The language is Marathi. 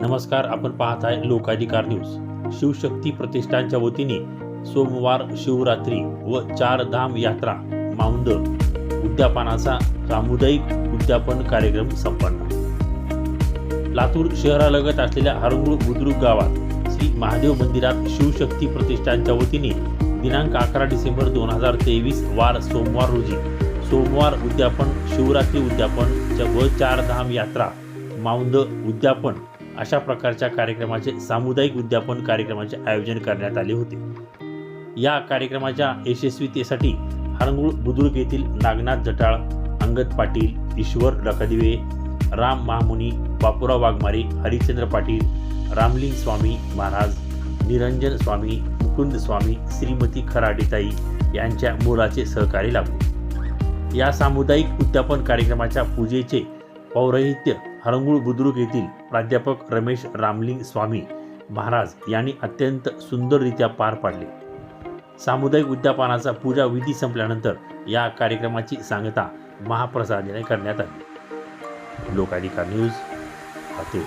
नमस्कार आपण पाहत आहे लोकाधिकार न्यूज. शिवशक्ती प्रतिष्ठानच्या वतीने सोमवार शिवरात्री व चार धाम यात्रा माऊंद उद्यापनाचा सामुदायिक उद्यापन कार्यक्रम संपन्न. लातूर शहरालगत असलेल्या हरंगुळ बुद्रुक गावात श्री महादेव मंदिरात शिवशक्ती प्रतिष्ठानच्या वतीने दिनांक अकरा डिसेंबर दोन हजार तेवीस वार सोमवार रोजी सोमवार उद्यापन शिवरात्री उद्यापन व चार धाम यात्रा माऊंद उद्यापन अशा प्रकारच्या कार्यक्रमाचे सामुदायिक उद्यापन कार्यक्रमाचे आयोजन करण्यात आले होते. या कार्यक्रमाच्या यशस्वीतेसाठी हरंगुळ बुद्रुक येथील नागनाथ जटाळ अंगद पाटील ईश्वर लखदिवे राम महामुनी बापूराव वाघमारे हरिश्चंद्र पाटील रामलिंग स्वामी महाराज निरंजन स्वामी मुकुंद स्वामी श्रीमती खराडेताई यांच्या मुलाचे सहकार्य लाभले. या सामुदायिक उद्यापन कार्यक्रमाच्या पूजेचे पौरोहित्य हरंगुळ बुद्रुक येथील प्राध्यापक रमेश रामलिंग स्वामी महाराज यांनी अत्यंत सुंदररित्या पार पाडले. सामुदायिक उद्यापनाचा पूजा विधी संपल्यानंतर या कार्यक्रमाची सांगता महाप्रसादाने करण्यात आली. लोकाधिकार न्यूज हातूर